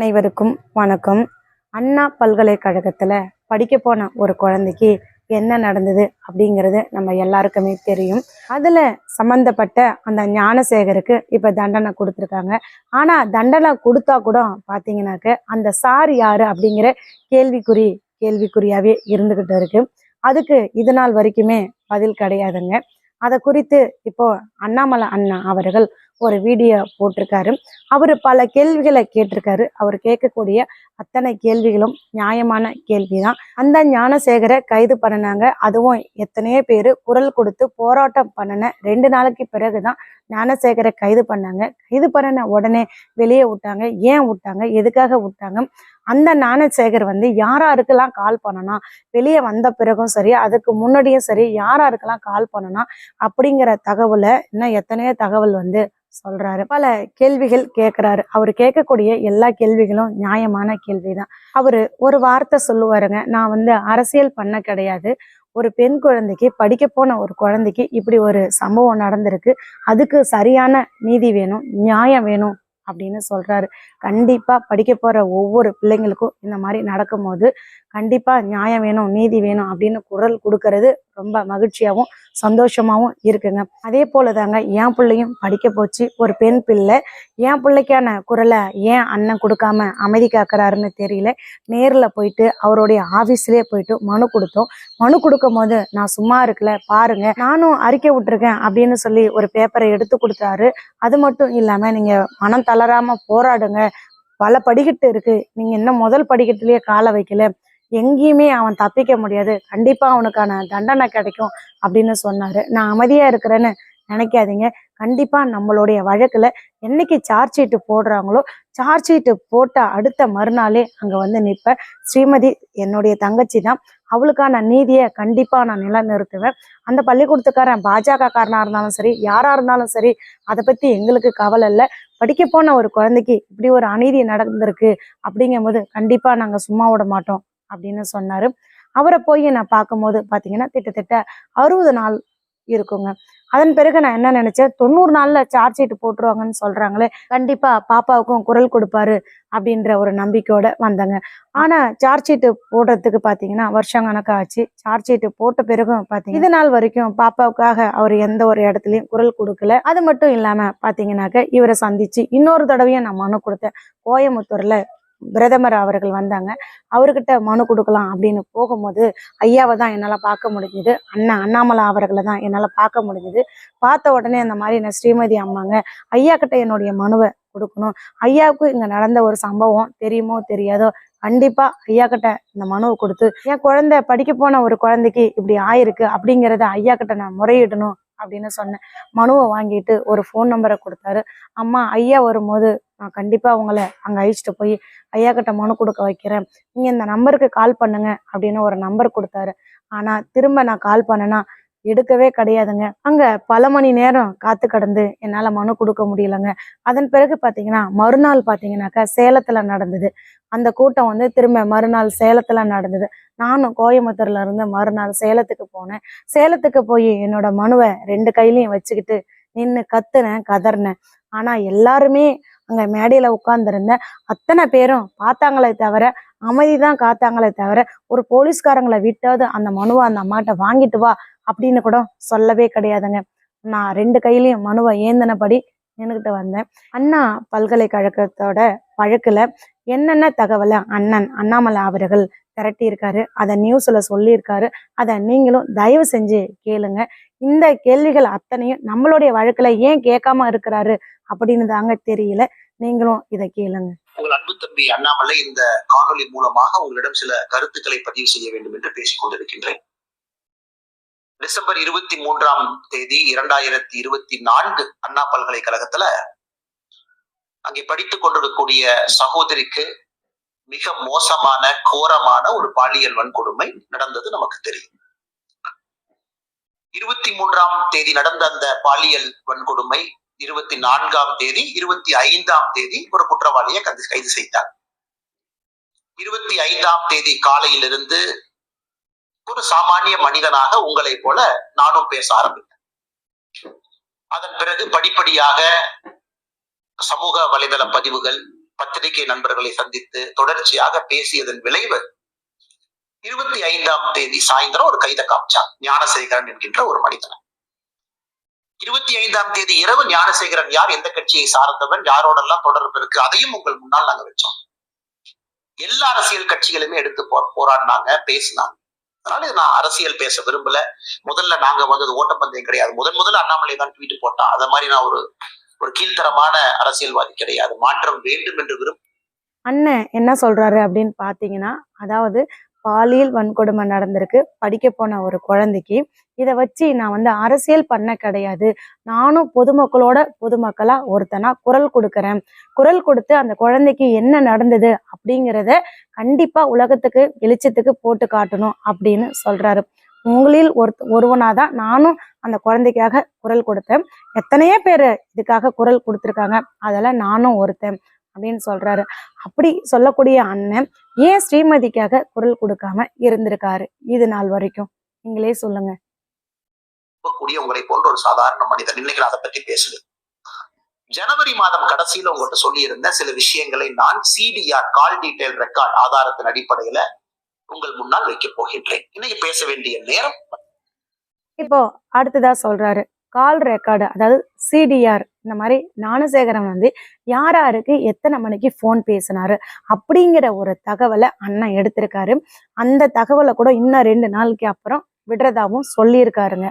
அனைவருக்கும் வணக்கம். அண்ணா பல்கலைக்கழகத்தில் படிக்க போன ஒரு குழந்தைக்கு என்ன நடந்தது அப்படிங்கிறது நம்ம எல்லாருக்குமே தெரியும். அதில் சம்மந்தப்பட்ட அந்த ஞானசேகருக்கு இப்போ தண்டனை கொடுத்துருக்காங்க. ஆனால் தண்டனை கொடுத்தா கூட பார்த்தீங்கன்னாக்க அந்த சார் யார் அப்படிங்கிற கேள்விக்குறி கேள்விக்குறியாகவே இருந்துக்கிட்டு இருக்குது அதுக்கு இது நாள் வரைக்குமே பதில் கிடையாதுங்க. அதை குறித்து இப்போ அண்ணாமலை அண்ணா அவர்கள் ஒரு வீடியோ போட்டிருக்காரு. அவர் பல கேள்விகளை கேட்டிருக்காரு. அவர் கேட்கக்கூடிய அத்தனை கேள்விகளும் நியாயமான கேள்விதான். அந்த ஞானசேகரை கைது பண்ணினாங்க. அதுவும் எத்தனையோ பேர் குரல் கொடுத்து போராட்டம் பண்ணின ரெண்டு நாளைக்கு பிறகுதான் ஞானசேகரை கைது பண்ணாங்க. கைது பண்ணின உடனே வெளியே விட்டாங்க. ஏன் விட்டாங்க? எதுக்காக விட்டாங்க? அந்த ஞானசேகர் வந்து யாராருக்கெல்லாம் கால் பண்ணனா வெளியே வந்த பிறகும் சரி அதுக்கு முன்னாடியும் சரி யாராருக்கெல்லாம் கால் பண்ணனா அப்படிங்கிற தகவலை இன்னும் எத்தனையோ தகவல் வந்து சொல்றாரு. பல கேள்விகள் கேட்கிறாரு அவர் கேட்கக்கூடிய எல்லா கேள்விகளும் நியாயமான கேள்விதான். அவரு ஒரு வார்த்தை சொல்லுவாருங்க நான் வந்து அரசியல் பண்ண கிடையாது. ஒரு பெண் குழந்தைக்கு படிக்க போன ஒரு குழந்தைக்கு இப்படி ஒரு சம்பவம் நடந்திருக்கு. அதுக்கு சரியான நீதி வேணும் நியாயம் வேணும் அப்படின்னு சொல்றாரு. கண்டிப்பா படிக்க போற ஒவ்வொரு பிள்ளைங்களுக்கும் இந்த மாதிரி நடக்கும்போது கண்டிப்பா நியாயம் வேணும் நீதி வேணும் அப்படின்னு குரல் கொடுக்கறது ரொம்ப மகிழ்ச்சியாகவும் சந்தோஷமாவும் இருக்குங்க. அதே போலதாங்க என் பிள்ளையும் படிக்க போச்சு. ஒரு பெண் பிள்ளை. என் பிள்ளைக்கான குரலை ஏன் அண்ணன் கொடுக்காம அமைதி காக்கிறாருன்னு தெரியல. நேரில் போயிட்டு அவருடைய ஆபீஸ்லயே போயிட்டு மனு கொடுத்தோம். மனு கொடுக்கும் போது நான் சும்மா இருக்கல பாருங்க. நானும் அறிக்கை விட்டுருக்கேன் அப்படின்னு சொல்லி ஒரு பேப்பரை எடுத்து கொடுத்தாரு. அது மட்டும் இல்லாம நீங்க மனம் தளராம போராடுங்க. பல படிக்கட்டு இருக்கு. நீங்க இன்னும் முதல் படிக்கட்டுலயே காலை வைக்கல. எங்கேயுமே அவன் தப்பிக்க முடியாது. கண்டிப்பா அவனுக்கான தண்டனை கிடைக்கும் அப்படின்னு சொன்னாரு. நான் அமைதியா இருக்கிறேன்னு நினைக்காதீங்க. கண்டிப்பா நம்மளுடைய வழக்குல என்னைக்கு சார்ஜ் ஷீட்டு போடுறாங்களோ சார்ஜ் ஷீட்டு போட்ட அடுத்த மறுநாளே அங்க வந்து நிற்பேன் ஸ்ரீமதி என்னுடைய தங்கச்சி தான். அவளுக்கான நீதியை கண்டிப்பா நான் நிலைநிறுத்துவேன். அந்த பள்ளிக்கூடத்துக்காரன் பாஜக காரனா இருந்தாலும் சரி யாரா இருந்தாலும் சரி அதை பத்தி எங்களுக்கு கவலை இல்லை. படிக்க போன ஒரு குழந்தைக்கு இப்படி ஒரு அநீதி நடந்திருக்கு அப்படிங்கும்போது கண்டிப்பா நாங்க சும்மா விட மாட்டோம். அப்படின்னு சொன்னாரு. அவரை போய் நான் பார்க்கும்போது பார்த்தீங்கன்னா கிட்டத்தட்ட அறுபது நாள் இருக்குங்க. அதன் பிறகு நான் என்ன நினைச்சேன்? தொண்ணூறு நாள்ல சார்ஜ் ஷீட் போட்டுருவாங்கன்னு சொல்றாங்களே கண்டிப்பா பாப்பாவுக்கும் குரல் கொடுப்பாரு அப்படின்ற ஒரு நம்பிக்கையோட வந்தாங்க. ஆனா சார்ஜ் ஷீட் போடுறதுக்கு பாத்தீங்கன்னா வருஷம் கணக்காச்சு சார்ஜ் ஷீட் போட்ட பிறகும் பாத்தீங்கன்னா இது நாள் வரைக்கும் பாப்பாவுக்காக அவர் எந்த ஒரு இடத்துலயும் குரல் கொடுக்கல. அது மட்டும் இல்லாம பாத்தீங்கன்னாக்க இவரை சந்திச்சு இன்னொரு தடவையும் நான் மனு கொடுத்தேன். கோயம்புத்தூர்ல பிரதமர் அவர்கள் வந்தாங்க. அவர்கிட்ட மனு கொடுக்கலாம் அப்படின்னு போகும்போது ஐயாவை தான் என்னால் பார்க்க முடிஞ்சுது. அண்ணா அண்ணாமலை அவர்களை தான் என்னால் பார்க்க முடிஞ்சுது. பார்த்த உடனே அந்த மாதிரி நான் ஸ்ரீமதி அம்மாங்க ஐயா கிட்ட என்னுடைய மனுவை கொடுக்கணும். ஐயாவுக்கு இங்கே நடந்த ஒரு சம்பவம் தெரியுமோ தெரியாதோ? கண்டிப்பா ஐயா கிட்ட இந்த மனுவை கொடுத்து என் குழந்தை படிக்க போன ஒரு குழந்தைக்கு இப்படி ஆயிருக்கு அப்படிங்கிறத ஐயா கிட்ட நான் முறையிடணும் அப்படின்னு சொன்னேன். மனுவை வாங்கிட்டு ஒரு ஃபோன் நம்பரை கொடுத்தாரு. அம்மா ஐயா வரும்போது நான் கண்டிப்பாக அவங்கள அங்கே அழிச்சிட்டு போய் ஐயா கிட்ட மனு கொடுக்க வைக்கிறேன். நீங்கள் இந்த நம்பருக்கு கால் பண்ணுங்க அப்படின்னு ஒரு நம்பர் கொடுத்தாரு. ஆனால் திரும்ப நான் கால் பண்ணனா எடுக்கவே கிடையாதுங்க. அங்கே பல மணி நேரம் காத்து கடந்து என்னால் மனு கொடுக்க முடியலங்க. அதன் பிறகு பார்த்தீங்கன்னா மறுநாள் பார்த்தீங்கன்னாக்கா சேலத்தில் நடந்தது. அந்த கூட்டம் வந்து திரும்ப மறுநாள் சேலத்தில் நடந்தது. நானும் கோயம்புத்தூர்ல இருந்து மறுநாள் சேலத்துக்கு போனேன். சேலத்துக்கு போய் என்னோட மனுவை ரெண்டு கையிலையும் வச்சுக்கிட்டு நின்று கத்துனேன் கதறினேன். ஆனால் எல்லாருமே அங்க மேடையில உட்கார்ந்திருந்த அத்தனை பேரும் பார்த்தாங்களே தவிர அமைதிதான் காத்தாங்களே தவிர ஒரு போலீஸ்காரங்களை விட்டாவது அந்த மனுவை அந்த அம்மாட்ட வாங்கிட்டு வா அப்படின்னு கூட சொல்லவே கிடையாதுங்க. நான் ரெண்டு கையிலையும் மனுவை ஏந்தினபடி நின்றுக்கிட்டு வந்தேன். அண்ணா பல்கலைக்கழகத்தோட வழக்கில் என்னென்ன தகவலை அண்ணன் அண்ணாமலை அவர்கள் திரட்டியிருக்காரு. அதை நியூஸ்ல சொல்லியிருக்காரு. அதை நீங்களும் தயவு செஞ்சு கேளுங்க. இந்த கேள்விகள் அத்தனையும் நம்மளுடைய வழக்குல ஏன் கேட்காம இருக்கிறாரு அப்படின்னு தாங்க தெரியல. நீங்களும் இதை கேளுங்க. உங்கள் அன்பு தம்பி அண்ணாமலை இந்த காணொலி மூலமாக உங்களிடம் சில கருத்துக்களை பதிவு செய்ய வேண்டும் என்று பேசிக் கொண்டிருக்கின்றேன். டிசம்பர் இருபத்தி மூன்றாம் தேதி இரண்டாயிரத்தி இருபத்தி நான்கு அண்ணா பல்கலைக்கழகத்துல அங்கே படித்துக் கொண்டிருக்கக்கூடிய சகோதரிக்கு மிக மோசமான கோரமான ஒரு பாலியல் வன்கொடுமை நடந்தது நமக்கு தெரியும். இருபத்தி மூன்றாம் தேதி நடந்த அந்த பாலியல் வன்கொடுமை இருபத்தி நான்காம் தேதி இருபத்தி ஐந்தாம் தேதி ஒரு குற்றவாளியை கந்து கைது செய்தார். இருபத்தி ஐந்தாம் தேதி காலையிலிருந்து ஒரு சாமானிய மனிதனாக உங்களை போல நானும் பேச ஆரம்பித்தேன். அதன் பிறகு படிப்படியாக சமூக வலைதள பதிவுகள் பத்திரிகை நண்பர்களை சந்தித்து தொடர்ச்சியாக பேசியதன் விளைவு இருபத்தி ஐந்தாம் தேதி சாயந்தரம் ஒரு கைத காமிச்சான் ஞானசேகரன் என்கின்ற ஒரு மனிதன் இருபத்தி ஐந்தாம் தேதி இரவு ஞானசேகரன் யார் எந்த கட்சியை சார்ந்தவன் யாரோடெல்லாம் தொடர்பு இருக்கு அதையும் உங்கள் முன்னால் நாங்க வச்சோம். எல்லா அரசியல் கட்சிகளுமே எடுத்து போ போராடினாங்க பேசினாங்க. அதனால இது நான் அரசியல் பேச விரும்பல. முதல்ல நாங்க வந்தது ஓட்டப்பந்தயம் கிடையாது. முதன் முதல்ல அண்ணாமலை தான் ட்வீட் போட்டான். அதை மாதிரி நான் ஒரு ஒரு கீழ்த்தரமான அரசியல்வாதி கிடையாது. மாற்றம் வேண்டும் என்று விரும்ப அண்ணன் என்ன சொல்றாரு அப்படின்னு பாத்தீங்கன்னா அதாவது பாலியல் வன்கொடுமை நடந்திருக்கு. படிக்க போன ஒரு குழந்தைக்கு இதை வச்சு நான் வந்து அரசியல் பண்ண கிடையாது. நானும் பொதுமக்களோட பொதுமக்களா ஒருத்தனா குரல் கொடுக்குறேன். குரல் கொடுத்து அந்த குழந்தைக்கு என்ன நடந்தது அப்படிங்கிறத கண்டிப்பா உலகத்துக்கு வெளிச்சத்துக்கு போட்டு காட்டணும் அப்படின்னு சொல்றாரு. உங்களில் ஒரு ஒருவனாதான் நானும் அந்த குழந்தைக்காக குரல் கொடுத்தேன். எத்தனையோ பேர் இதுக்காக குரல் கொடுத்துருக்காங்க. அதெல்லாம் நானும் ஒருத்தன் அப்படின்னு சொல்றாரு. அப்படி சொல்லக்கூடிய அண்ணன் ஏன் ஸ்ரீமதிக்காக குரல் கொடுக்காம இருந்திருக்காரு? இது நாள் வரைக்கும். நீங்களே சொல்லுங்க. கூடிய உங்களை போன்ற ஒரு சாதாரண மனிதன் இன்னைக்கு அதை பத்தி பேசுது. ஜனவரி மாதம் கடைசியில உங்கள்கிட்ட சொல்லியிருந்த சில விஷயங்களை நான் சிடிஆர் கால் டீடைல் ரெக்கார்ட் ஆதாரத்தின் அடிப்படையில உங்கள் முன்னால் வைக்கப் போகின்றேன். இன்னைக்கு பேச வேண்டிய நேரம்? இப்போ அடுத்ததா சொல்றாரு. கால் ரெக்கார்டு அதாவது சிடிஆர் இந்த மாதிரி ஞானசேகரன் வந்து யார் யாருக்கு எத்தனை மணிக்கு ஃபோன் பேசினாரு அப்படிங்கிற ஒரு தகவலை அண்ணன் எடுத்திருக்காரு. அந்த தகவலை கூட இன்னும் ரெண்டு நாளுக்கு அப்புறம் விடுறதாகவும் சொல்லியிருக்காருங்க.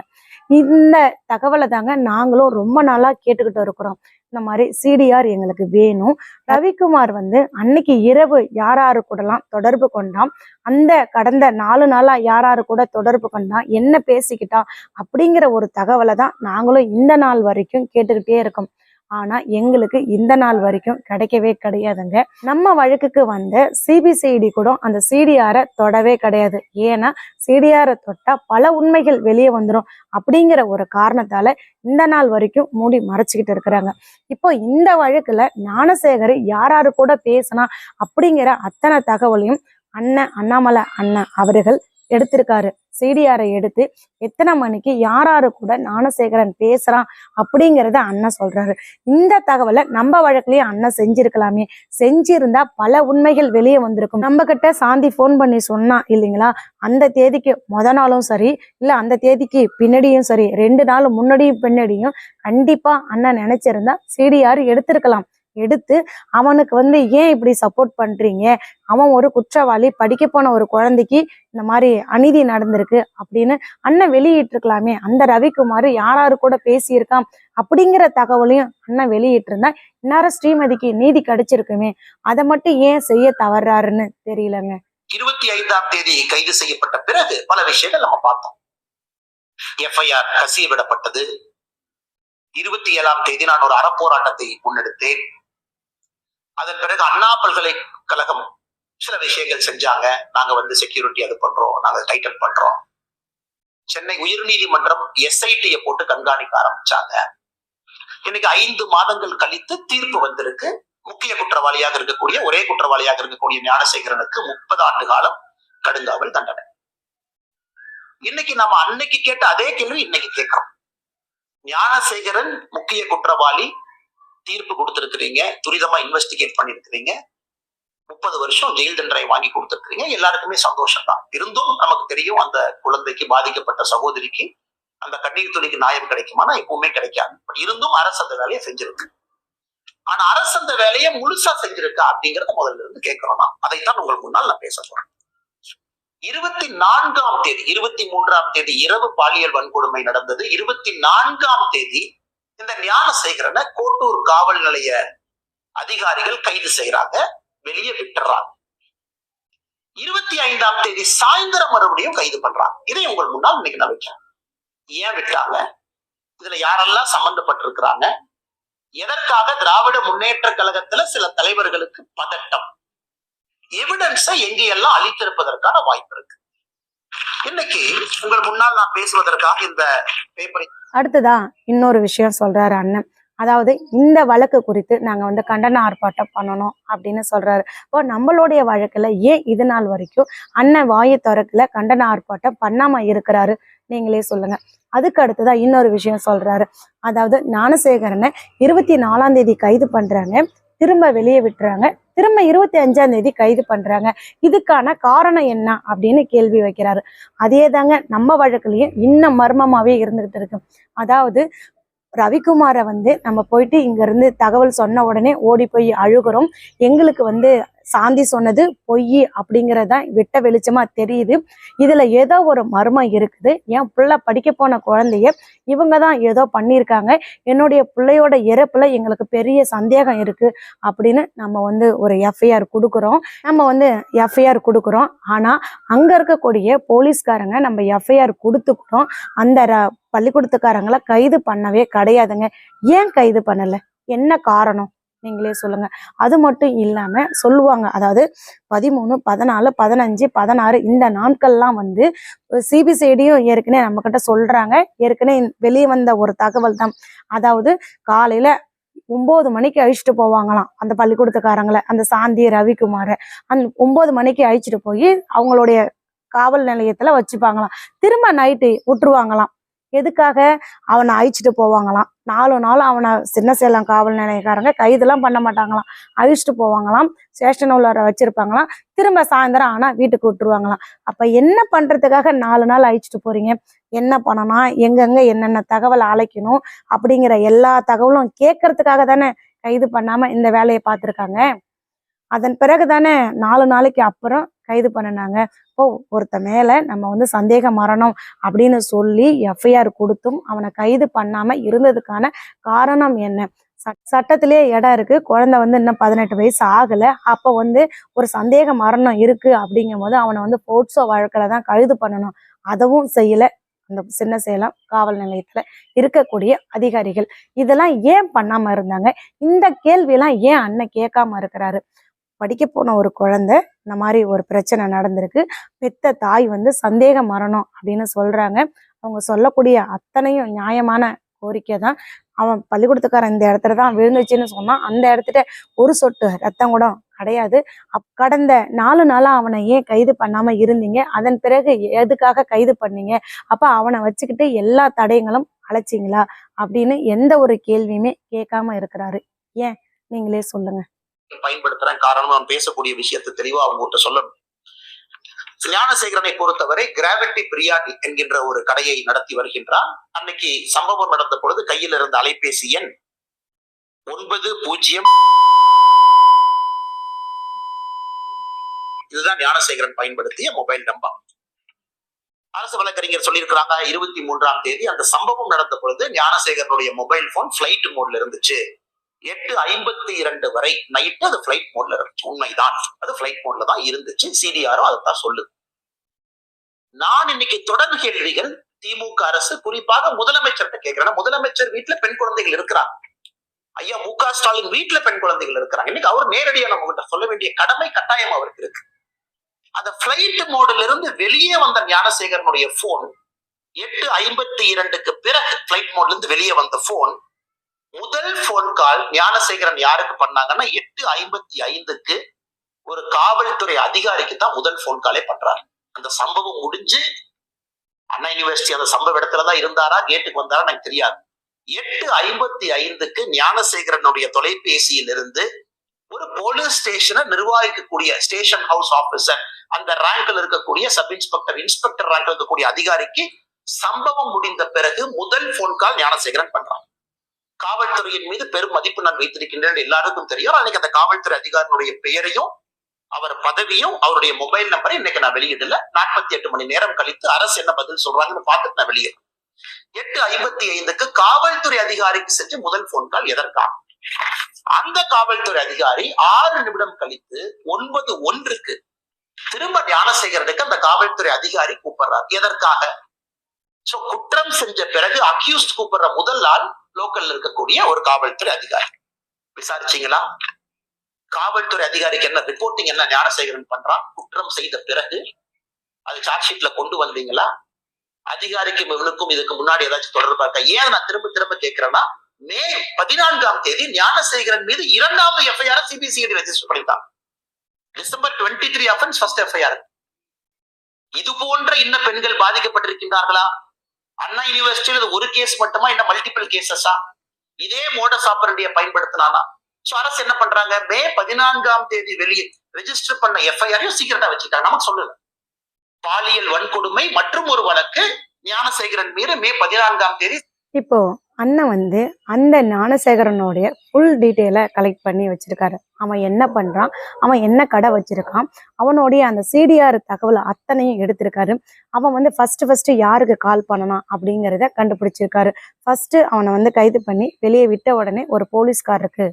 இந்த தகவலை தாங்க நாங்களும் ரொம்ப நாளா கேட்டுக்கிட்டு இருக்கிறோம். இந்த மாதிரி சிடிஆர் எங்களுக்கு வேணும். ரவிக்குமார் வந்து அன்னைக்கு இரவு யாராரு கூடலாம் தொடர்பு கொண்டான். அந்த கடந்த நாலு நாளா யாராரு கூட தொடர்பு கொண்டான். என்ன பேசிக்கிட்டான் அப்படிங்கிற ஒரு தகவலை தான் நாங்களும் இந்த நாள் வரைக்கும் கேட்டுக்கிட்டே இருக்கோம். ஆனா எங்களுக்கு இந்த நாள் வரைக்கும் கிடைக்கவே கிடையாதுங்க. நம்ம வழக்குக்கு வந்த சிபிசிஐடி கூட அந்த சிடிஆரை தொடவே கிடையாது. ஏன்னா சிடிஆரை தொட்டா பல உண்மைகள் வெளியே வந்துடும் அப்படிங்கிற ஒரு காரணத்தால இந்த நாள் வரைக்கும் மூடி மறைச்சிக்கிட்டு இருக்கிறாங்க. இப்போ இந்த வழக்குல ஞானசேகர் யார் யார் கூட பேசினா அப்படிங்கிற அத்தனை தகவலையும் அண்ணன் அண்ணாமலை அண்ணன் அவர்கள் எடுத்திருக்காரு. சிடிஆரை எடுத்து எத்தனை மணிக்கு யாராரு கூட ஞானசேகரன் பேசுறான் அப்படிங்கிறத அண்ணன் சொல்றாரு. இந்த தகவலை நம்ம வழக்குலயே அண்ணன் செஞ்சிருக்கலாமே. செஞ்சிருந்தா பல உண்மைகள் வெளியே வந்திருக்கும். நம்ம கிட்ட சாந்தி ஃபோன் பண்ணி சொன்னா இல்லைங்களா? அந்த தேதிக்கு முத நாளும் சரி இல்ல அந்த தேதிக்கு பின்னாடியும் சரி ரெண்டு நாள் முன்னாடியும் பின்னாடியும் கண்டிப்பா அண்ணன் நினைச்சிருந்தா சிடிஆர் எடுத்திருக்கலாம். எடுத்து அவனுக்கு வந்து ஏன் இப்படி சப்போர்ட் பண்றீங்க? அவன் ஒரு குற்றவாளி படிக்க போன ஒரு குழந்தைக்கு இந்த மாதிரி அநீதி நடந்திருக்கு அப்படின்னு அண்ணன் வெளியிட்டிருக்கலாமே. அந்த ரவிக்குமார் யாராரு கூட பேசியிருக்கான் அப்படிங்கிற தகவலையும் அண்ணன் வெளியிட்டு இருந்தா இந்நேரம் ஸ்ரீமதிக்கு நீதி கிடைச்சிருக்குமே. அதை மட்டும் ஏன் செய்ய தவறாருன்னு தெரியலங்க. இருபத்தி ஐந்தாம் தேதி கைது செய்யப்பட்ட பிறகு பல விஷயங்கள் நம்ம பார்த்தோம். எஃப்ஐஆர் கசிய விடப்பட்டது இருபத்தி ஏழாம் தேதி நான் ஒரு அறப்போராட்டத்தை முன்னெடுத்தேன். அதன் பிறகு அண்ணா பல்கலைக்கழகம் சில விஷயங்கள் செஞ்சாங்க. நாங்க வந்து செக்யூரிட்டி அது பண்றோம். நாங்க டைட்டன் பண்றோம். சென்னை உயர்நீதிமன்றம் எஸ்ஐடியை போட்டு கண்காணிக்க ஆரம்பிச்சாங்க. இன்னைக்கு ஐந்து மாதங்கள் கழித்து தீர்ப்பு வந்திருக்கு. முக்கிய குற்றவாளியாக இருக்கக்கூடிய ஒரே குற்றவாளியாக இருக்கக்கூடிய ஞானசேகரனுக்கு முப்பது ஆண்டு காலம் கடுங்காவல் தண்டனை. இன்னைக்கு நம்ம அன்னைக்கு கேட்ட அதே கேள்வி இன்னைக்கு கேட்கிறோம். ஞானசேகரன் முக்கிய குற்றவாளி தீர்ப்பு கொடுத்திருக்கிறீங்க துரிதமா இன்வெஸ்டிகேட் பண்ணிருக்கிறீங்க முப்பது வருஷம் ஜெயில் தண்டனை வாங்கி கொடுத்துருக்கீங்க எல்லாருக்குமே சந்தோஷம் தான் இருந்தும் நமக்கு தெரியும் அந்த குழந்தைக்கு பாதிக்கப்பட்ட சகோதரிக்கு அந்த கண்ணீர் துளிக்கு நியாயம் கிடைக்குமானா எப்பவுமே கிடைக்காது. பட் இருந்தும் அரசு அந்த வேலையை செஞ்சிருக்கு. ஆனா அரசு அந்த வேலையை முழுசா செஞ்சிருக்கா அப்படிங்கறத முதல்ல இருந்து கேட்கிறோம் நான் அதைத்தான் உங்களுக்கு முன்னால் நான் பேச போறேன். இருபத்தி நான்காம் தேதி இருபத்தி மூன்றாம் தேதி இரவு பாலியல் வன்கொடுமை நடந்தது. இருபத்தி நான்காம் தேதி இந்த ஞானசேகரனை கோட்டூர் காவல் நிலைய அதிகாரிகள் கைது செய்யறாங்க வெளியே விட்டுறாங்க. இருபத்தி ஐந்தாம் தேதி சாயந்தரம் மறுபடியும் கைது பண்றாங்க. இதை உங்கள் முன்னால் இன்னைக்கு நான் வைக்கிறேன். ஏன் விட்டாங்க? இதுல யாரெல்லாம் சம்பந்தப்பட்டிருக்கிறாங்க? எதற்காக திராவிட முன்னேற்ற கழகத்துல சில தலைவர்களுக்கு பதட்டம்? எவிடன்ஸை எங்கேயெல்லாம் அளித்திருப்பதற்கான வாய்ப்பு இருக்கு. இன்னைக்கு உங்கள் முன்னால் நான் பேசுவதற்காக இந்த பேப்பரை அடுத்ததா இன்னொரு விஷயம் சொல்றாரு அண்ணன். அதாவது இந்த வழக்கு குறித்து நாங்க வந்து கண்டன ஆர்ப்பாட்டம் பண்ணணும் அப்படின்னு சொல்றாரு. இப்போ நம்மளுடைய வழக்குல ஏன் இது நாள் வரைக்கும் அண்ணன் வாயு திறக்கல கண்டன ஆர்ப்பாட்டம் பண்ணாம இருக்கிறாரு? நீங்களே சொல்லுங்க. அதுக்கு அடுத்ததா இன்னொரு விஷயம் சொல்றாரு. அதாவது ஞானசேகரனை இருபத்தி நாலாம் தேதி கைது பண்றாங்க. திரும்ப வெளியே விட்டுறாங்க. திரும்ப இருபத்தி அஞ்சாம் தேதி கைது பண்றாங்க. இதுக்கான காரணம் என்ன அப்படின்னு கேள்வி வைக்கிறாரு. அதே தாங்க நம்ம வழக்குலயும் இன்னும் மர்மமாவே இருந்துகிட்டு இருக்கு. அதாவது ரவிக்குமாரை வந்து நம்ம போயிட்டு இங்க இருந்து தகவல் சொன்ன உடனே ஓடி போய் அழுகுறோம். எங்களுக்கு வந்து சாந்தி சொன்னது பொய் அப்படிங்கிறத விட்ட வெளிச்சமா தெரியுது. இதுல ஏதோ ஒரு மர்மம் இருக்குது. என் பிள்ளை படிக்க போன குழந்தைய இவங்க தான் ஏதோ பண்ணியிருக்காங்க. என்னுடைய பிள்ளையோட இறப்புல எங்களுக்கு பெரிய சந்தேகம் இருக்கு அப்படின்னு நம்ம வந்து ஒரு எஃப்ஐஆர் கொடுக்குறோம். நம்ம வந்து எஃப்ஐஆர் கொடுக்குறோம். ஆனா அங்க இருக்கக்கூடிய போலீஸ்காரங்க நம்ம எஃப்ஐஆர் கொடுத்துக்கிறோம். அந்த ர- பள்ளிக்கூடத்துக்காரங்களை கைது பண்ணவே கிடையாதுங்க. ஏன் கைது பண்ணலை? என்ன காரணம்? நீங்களே சொல்லுங்க. அது மட்டும் இல்லாம சொல்லுவாங்க அதாவது பதிமூணு பதினாலு பதினஞ்சு பதினாறு இந்த நாட்கள்லாம் வந்து சிபிசிஐடியும் ஏற்கனவே நம்ம கிட்ட சொல்றாங்க. ஏற்கனவே வெளியே வந்த ஒரு தகவல் தான். அதாவது காலையில ஒன்பது மணிக்கு அழிச்சிட்டு போவாங்களாம் அந்த பள்ளிக்கூடத்துக்காரங்களை அந்த சாந்தி ரவிக்குமார. அந்த ஒன்பது மணிக்கு அழிச்சிட்டு போய் அவங்களுடைய காவல் நிலையத்துல வச்சுப்பாங்களாம். திரும்ப நைட்டு விட்டுருவாங்களாம். எதுக்காக? அவனை அழிச்சிட்டு போவாங்களாம். நாலு நாள் அவனை சின்ன சேலம் காவல் நிலையக்காரங்க கைதெல்லாம் பண்ண மாட்டாங்களாம். அழிச்சிட்டு போவாங்களாம். ஸ்டேஷன் உள்ளார வச்சிருப்பாங்களாம். திரும்ப சாயந்தரம் ஆனால் வீட்டுக்கு விட்டுருவாங்களாம். அப்போ என்ன பண்ணுறதுக்காக நாலு நாள் அழிச்சிட்டு போறீங்க? என்ன பண்ணணும் எங்கெங்கே என்னென்ன தகவல் அழைக்கணும்? அப்படிங்கிற எல்லா தகவலும் கேட்கறதுக்காக தானே கைது பண்ணாமல் இந்த வேலையை பார்த்துருக்காங்க. அதன் பிறகு தானே நாலு நாளைக்கு அப்புறம் கைது பண்ணினாங்க. இப்போ ஒருத்த மேல நம்ம வந்து சந்தேக மரணம் அப்படின்னு சொல்லி எஃப்ஐஆர் கொடுத்தும் அவனை கைது பண்ணாம இருந்ததுக்கான காரணம் என்ன? சட்- சட்டத்திலேயே இடம் இருக்கு. குழந்தை வந்து இன்னும் பதினெட்டு வயசு ஆகல. அப்ப வந்து ஒரு சந்தேக மரணம் இருக்கு அப்படிங்கும் போது அவனை வந்து போட்ஸோ வழக்கில் தான் கைது பண்ணணும். அதுவும் செய்யல. அந்த சின்ன சேலம் காவல் நிலையத்துல இருக்கக்கூடிய அதிகாரிகள். இதெல்லாம் ஏன் பண்ணாம இருந்தாங்க? இந்த கேள்வியெல்லாம் ஏன் அண்ணன் கேட்காம இருக்கிறாரு? படிக்க போன ஒரு குழந்தை இந்த மாதிரி ஒரு பிரச்சனை நடந்திருக்கு. பெத்த தாய் வந்து சந்தேக மரணம் அப்படின்னு சொல்கிறாங்க அவங்க சொல்லக்கூடிய அத்தனையும் நியாயமான கோரிக்கை தான். அவன் பள்ளிக்கூடத்துக்காரன் இந்த இடத்துல தான் விழுந்துச்சுன்னு சொன்னான் அந்த இடத்துல ஒரு சொட்டு ரத்தம் கூட கிடையாது. அப் கடந்த நாலு நாளாக அவனை ஏன் கைது பண்ணாமல் இருந்தீங்க? அதன் பிறகு எதுக்காக கைது பண்ணீங்க? அப்போ அவனை வச்சுக்கிட்டு எல்லா தடயங்களும் அழைச்சிங்களா? அப்படின்னு எந்த ஒரு கேள்வியுமே கேட்காம இருக்கிறாரு. ஏன்? நீங்களே சொல்லுங்கள் பயன்படுத்துறேன் காரணம் நான் பேசக்கூடிய விஷயத்தை தெளிவா அவங்ககிட்ட சொல்லணும் ஞானசேகரனை பொறுத்தவரை கிராவிட்டி பிரியாடி என்கின்ற ஒரு கடையை நடத்தி வருகின்றான். அன்னைக்கு சம்பவம் நடந்த பொழுது கையில் இருந்த அலைபேசி எண் ஒன்பது பூஜ்ஜியம் இதுதான் ஞானசேகரன் பயன்படுத்திய மொபைல் நம்பர் அரசு வழக்கறிஞர் சொல்லியிருக்கிறாங்க இருபத்தி மூன்றாம் தேதி அந்த சம்பவம் நடந்த பொழுது ஞானசேகரனுடைய மொபைல் போன் பிளைட் மோட்ல இருந்துச்சு. எட்டு ஐம்பத்தி இரண்டு வரை நைட்டு அது ஃபிளைட் மோட்ல இருந்துச்சு உண்மைதான். அது ஃபிளைட் மோட்ல தான் இருந்துச்சு. சிடிஆரும் அதைத்தான் சொல்லுது. நான் இன்னைக்கு தொடர் கேள்விகள் திமுக அரசு குறிப்பாக முதலமைச்சர்கிட்ட கேட்கிறேன். முதலமைச்சர் வீட்டுல பெண் குழந்தைகள் இருக்கிறாங்க. ஐயா மு க ஸ்டாலின் வீட்டுல பெண் குழந்தைகள் இருக்கிறாங்க. இன்னைக்கு அவர் நேரடியா நம்ம கிட்ட சொல்ல வேண்டிய கடமை கட்டாயம் அவருக்கு இருக்கு. அந்த பிளைட் மோடில் இருந்து வெளியே வந்த ஞானசேகரனுடைய போன் எட்டு ஐம்பத்தி இரண்டுக்கு பிறகு பிளைட் மோட்ல இருந்து வெளியே வந்த போன் முதல் போன் கால் ஞானசேகரன் யாருக்கு பண்ணாங்கன்னா எட்டு ஐம்பத்தி ஐந்துக்கு ஒரு காவல்துறை அதிகாரிக்கு தான் முதல் போன் காலே பண்றாரு. அந்த சம்பவம் முடிஞ்சு அண்ணா யூனிவர்சிட்டி அந்த சம்பவ இடத்துல தான் இருந்தாரா கேட்டுக்கு வந்தாரா எனக்கு தெரியாது. எட்டு ஐம்பத்தி ஐந்துக்கு ஞானசேகரனுடைய தொலைபேசியில் இருந்து ஒரு போலீஸ் ஸ்டேஷனை நிர்வகிக்கக்கூடிய ஸ்டேஷன் ஹவுஸ் ஆபீசர் அந்த ரேங்க்ல இருக்கக்கூடிய சப் இன்ஸ்பெக்டர் இன்ஸ்பெக்டர் ரேங்க்ல இருக்கக்கூடிய அதிகாரிக்கு சம்பவம் முடிந்த பிறகு முதல் போன் கால் ஞானசேகரன் பண்றான். காவல்துறையின் மீது பெரும் மதிப்பு நான் வைத்திருக்கின்றேன் எல்லாருக்கும் தெரியும். அன்னைக்கு அந்த காவல்துறை அதிகாரினுடைய பெயரையும் அவர் பதவியும் அவருடைய மொபைல் நம்பரை இன்னைக்கு நான் வெளியிடல. நாற்பத்தி எட்டு மணி நேரம் கழித்து அரசு என்ன பதில் சொல்றாங்கன்னு பார்த்துட்டு நான் வெளியிடுறேன் எட்டு ஐம்பத்தி ஐந்துக்கு காவல்துறை அதிகாரிக்கு சென்று முதல் போன் கால் எதற்காக? அந்த காவல்துறை அதிகாரி ஆறு நிமிடம் கழித்து ஒன்பது ஒன்றுக்கு திரும்ப ஞானசேகரனுக்கு அந்த காவல்துறை அதிகாரி கூப்பிடுறார். எதற்காக? சோ குற்றம் செஞ்ச பிறகு அக்யூஸ்ட் கூப்பிடுற முதல் ஆள் லோக்கல்ல இருக்கக்கூடிய ஒரு காவல்துறை அதிகாரி. விசாரிச்சீங்களா? காவல்துறை அதிகாரிக்கு என்ன ரிப்போர்ட்டிங் என்ன ஞானசேகரன் பண்றான்? குற்றம் செய்த பிறகு அது சார்ஜ் ஷீட்ல கொண்டு வந்தீங்களா? அதிகாரிக்கும் இவனுக்கும் இதுக்கு முன்னாடி ஏதாச்சும் தொடர்பா இருக்கா? ஏன் நான் திரும்ப திரும்ப கேட்கிறேன்னா மே பதினான்காம் தேதி ஞானசேகரன் மீது இரண்டாவது எஃப்ஐஆர் சிபிசிஐடி ரெஜிஸ்டர் பண்ணிட்டான். December twenty three offence first FIR இது போன்ற இன்ன பெண்கள் பாதிக்கப்பட்டிருக்கின்றார்களா? அண்ணா யூனிவர்சிட்டியில் இது ஒரு கேஸ் மட்டுமா? என்ன மல்டிபிள் கேசஸா இதே மோடஸ் ஆப்பரண்டிய பயன்படுத்தினானா? சோ அரசு என்ன பண்றாங்க? மே பதினான்காம் தேதி வெளியே ரெஜிஸ்டர் பண்ண எஃப்ஐஆரையும் சீக்கிரட்டா வச்சுட்டாங்க நமக்கு சொல்லல. பாலியல் வன்கொடுமை மற்றும் ஒரு வழக்கு ஞானசேகரன் மீது மே பதினான்காம் தேதி இப்போ அண்ணன் வந்து அந்த ஞானசேகரனுடைய ஃபுல் டீட்டெயிலை கலெக்ட் பண்ணி வச்சிருக்காரு. அவன் என்ன பண்ணுறான் அவன் என்ன கடை வச்சிருக்கான்? அவனுடைய அந்த சிடிஆர் தகவல் அத்தனையும் எடுத்திருக்காரு. அவன் வந்து ஃபஸ்ட்டு ஃபஸ்ட்டு யாருக்கு கால் பண்ணலாம் அப்படிங்கிறத கண்டுபிடிச்சிருக்காரு. ஃபஸ்ட்டு அவனை வந்து கைது பண்ணி வெளியே விட்ட உடனே ஒரு போலீஸ்காரருக்கு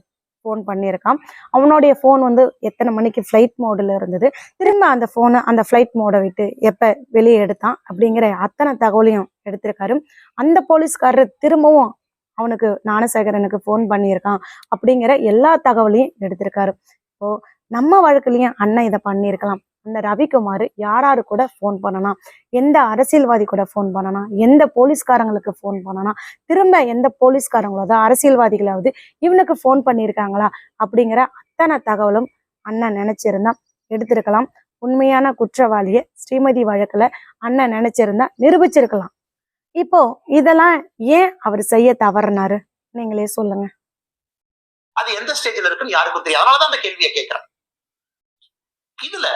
ஃபோன் பண்ணியிருக்கான். அவனுடைய ஃபோன் வந்து எத்தனை மணிக்கு ஃப்ளைட் மோடில் இருந்தது? திரும்ப அந்த ஃபோனை அந்த ஃப்ளைட் மோடை விட்டு எப்போ வெளியே எடுத்தான் அப்படிங்கிற அத்தனை தகவலையும் எடுத்திருக்காரு. அந்த போலீஸ்காரர் திரும்பவும் அவனுக்கு ஞானசேகரனுக்கு ஃபோன் பண்ணியிருக்கான் அப்படிங்கிற எல்லா தகவலையும் எடுத்திருக்காரு. இப்போ நம்ம வழக்குலையும் அண்ணன் இதை பண்ணியிருக்கலாம். அந்த ரவிக்குமார் யாராரு கூட ஃபோன் பண்ணலாம் எந்த அரசியல்வாதி கூட ஃபோன் பண்ணலாம் எந்த போலீஸ்காரங்களுக்கு ஃபோன் பண்ணலாம் திரும்ப எந்த போலீஸ்காரங்களோ அரசியல்வாதிகளாவது இவனுக்கு ஃபோன் பண்ணியிருக்காங்களா? அப்படிங்கிற அத்தனை தகவலும் அண்ணன் நினைச்சிருந்தா எடுத்திருக்கலாம். உண்மையான குற்றவாளியை ஸ்ரீமதி வழக்கில் அண்ணன் நினைச்சிருந்தா நிரூபிச்சிருக்கலாம். இப்போ இதெல்லாம் ஏன் அவர் செய்ய தவறினாரு? நீங்களே சொல்லுங்க. அது எந்த ஸ்டேஜ்ல இருக்குன்னு யாருக்கும் தெரியும் அதனாலதான் அந்த கேள்வியை கேட்கிறேன். இதுல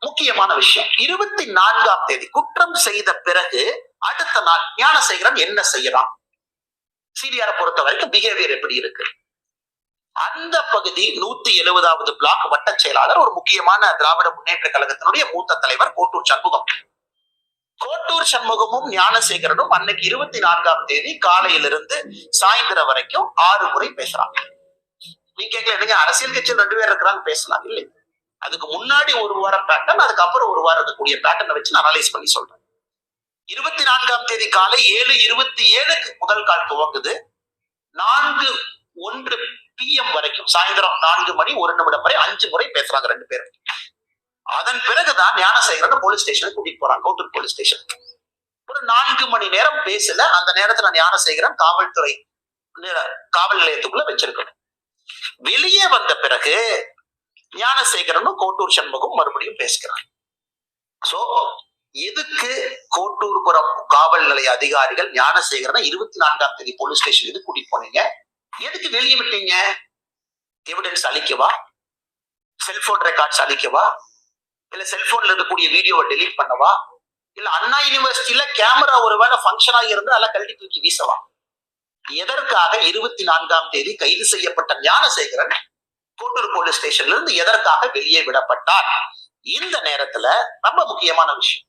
முக்கியமான விஷயம். இருபத்தி நான்காம் தேதி குற்றம் செய்த பிறகு அடுத்த நாள் ஞான ஞானசேகரன் என்ன செய்யறான்? சிடிஆரை பொறுத்த வரைக்கும் பிஹேவியர் எப்படி இருக்கு? அந்த பகுதி நூத்தி எழுபதாவது பிளாக் வட்ட செயலாளர் ஒரு முக்கியமான திராவிட முன்னேற்ற கழகத்தினுடைய மூத்த தலைவர் கோட்டூர் சண்முகம். கோட்டூர் சண்முகமும் ஞானசேகரனும் அன்னைக்கு இருபத்தி நான்காம் தேதி காலையிலிருந்து சாயந்தரம் வரைக்கும் ஆறு முறை பேசுறாங்க. நீங்க கேட்கல என்னங்க அரசியல் கட்சியில் ரெண்டு பேர் இருக்கிறாங்க பேசலாம் இல்லை. அதுக்கு முன்னாடி ஒரு வாரம் பேட்டர்ன் அதுக்கப்புறம் ஒரு வாரம் இருக்கக்கூடிய பேட்டர்னை வச்சு நான் அனலைஸ் பண்ணி சொல்றேன். இருபத்தி நான்காம் தேதி காலை ஏழு இருபத்தி ஏழுக்கு முதல் கால் துவங்குது. நான்கு ஒன்று பிஎம் வரைக்கும் சாயந்தரம் நான்கு மணி ஒரு நிமிடம் வரை அஞ்சு முறை பேசுறாங்க ரெண்டு பேரும். அதன் பிறகுதான் ஞானசேகரன் போலீஸ் ஸ்டேஷனுக்கு கூட்டிட்டு போறான் கோட்டூர் போலீஸ் ஸ்டேஷன் ஒரு நான்கு மணி நேரம் பேசல அந்த நேரத்துல ஞானசேகரன் காவல்துறை காவல் நிலையத்துக்குள்ள வச்சிருக்கணும். வெளியே வந்த பிறகு ஞானசேகரனும் கோட்டூர் சண்முகம் மறுபடியும் பேசுகிறான் சோ எதுக்கு கோட்டூர்புரம் காவல் நிலைய அதிகாரிகள் ஞானசேகரனை இருபத்தி நான்காம் தேதி போலீஸ் ஸ்டேஷன் கூட்டிட்டு போனீங்க? எதுக்கு வெளியே விட்டீங்க? எவிடன்ஸ் அழிக்கவா செல்போன் ரெக்கார்ட்ஸ் அழிக்கவா இல்ல செல்போன்ல இருக்கக்கூடிய வீடியோவை டெலீட் பண்ணவா? இல்ல அண்ணா யூனிவர்சிட்டியில கேமரா ஒருவேளை ஃபங்க்ஷன் ஆகி இருந்தா அதெல்லாம் கழட்டி தூக்கி வீசவா? எதற்காக இருபத்தி நான்காம் தேதி கைது செய்யப்பட்ட ஞானசேகரன் கோட்டூர் போலீஸ் ஸ்டேஷன்ல இருந்து எதற்காக வெளியே விடப்பட்டார் இந்த நேரத்துல ரொம்ப முக்கியமான விஷயம்.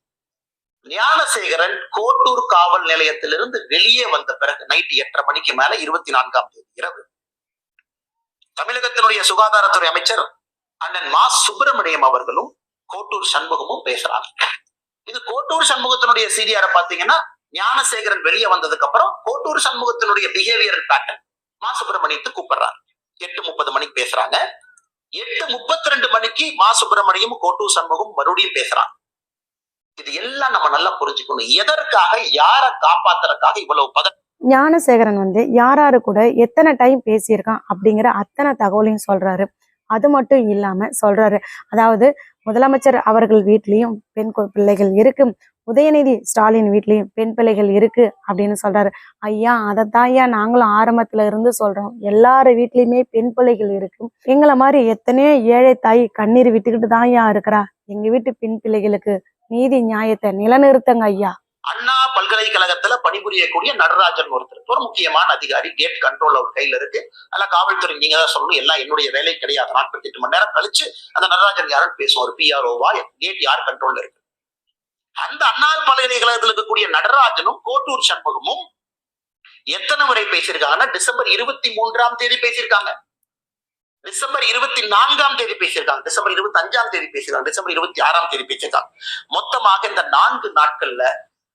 ஞானசேகரன் கோட்டூர் காவல் நிலையத்திலிருந்து வெளியே வந்த பிறகு நைட் எட்டரை மணிக்கு மேல இருபத்தி நான்காம் தேதி இரவு. தமிழகத்தினுடைய சுகாதாரத்துறை அமைச்சர் அண்ணன் மா சுப்பிரமணியம் அவர்களும் கோட்டூர் சண்முகமும் பேசுறாங்க. இது கோட்டூர் சண்முகத்தினுடைய சிடிஆர பாத்தீங்கன்னா ஞானசேகரன் வெளியே வந்ததுக்கு அப்புறம் கோட்டூர் சண்முகத்தினுடைய பிஹேவியரல் பேட்டர்ன் மா சுப்பிரமணியத்தை கூப்பிடுறாங்க எட்டு முப்பது மணிக்கு பேசுறாங்க. எட்டு முப்பத்தி ரெண்டு மணிக்கு மா சுப்பிரமணியம் கோட்டூர் சண்முகம் மறுபடியும் பேசுறாங்க. இது எல்லாம் நம்ம நல்லா புரிஞ்சுக்கணும். எதற்காக யாரை காப்பாத்துறதுக்காக இவ்வளவு பத ஞானசேகரன் வந்து யாராரு கூட எத்தனை டைம் பேசியிருக்கான் அப்படிங்கிற அத்தனை தகவலையும் சொல்றாரு. அது மட்டும் இல்லாம சொல்றாரு. அதாவது முதலமைச்சர் அவர்கள் வீட்லேயும் பெண் பிள்ளைகள் இருக்கு. உதயநிதி ஸ்டாலின் வீட்லேயும் பெண் பிள்ளைகள் இருக்கு அப்படின்னு சொல்றாரு. ஐயா அதைத்தான் ஐயா நாங்களும் ஆரம்பத்துல இருந்து சொல்றோம். எல்லார் வீட்லயுமே பெண் பிள்ளைகள் இருக்கும் எங்களை மாதிரி எத்தனையோ ஏழை தாய் கண்ணீர் விட்டுக்கிட்டு தான் ஐயா இருக்கிறா. எங்க வீட்டு பெண் பிள்ளைகளுக்கு நீதி நியாயத்தை நிலநிறுத்தங்க ஐயா. அண்ணா பல்கலைக்கழகத்துல பணிபுரியக்கூடிய நடராஜன் ஒருத்தர். ஒரு முக்கியமான அதிகாரி கேட் கண்ட்ரோல் அவர் கையில இருக்கு. அல்ல காவல்துறை நீங்க தான் சொல்லணும் எல்லாம் என்னுடைய வேலை கிடையாது. நாற்பத்தி எட்டு மணி நேரம் கழிச்சு அந்த நடராஜன் யாரும் பேசுவோம். ஒரு பிஆர்ஓவா கேட் யார் கண்ட்ரோல்ல இருக்கு. அந்த அண்ணா பல்கலைக்கழகத்தில் இருக்கக்கூடிய நடராஜனும் கோட்டூர் சண்முகமும் எத்தனை முறை பேசியிருக்காங்கன்னா டிசம்பர் இருபத்தி மூன்றாம் தேதி பேசியிருக்காங்க. டிசம்பர் இருபத்தி நான்காம் தேதி பேசியிருக்காங்க. டிசம்பர் இருபத்தி அஞ்சாம் தேதி பேசியிருக்காங்க. டிசம்பர் இருபத்தி ஆறாம் தேதி பேசியிருக்காங்க. மொத்தமாக இந்த நான்கு நாட்கள்ல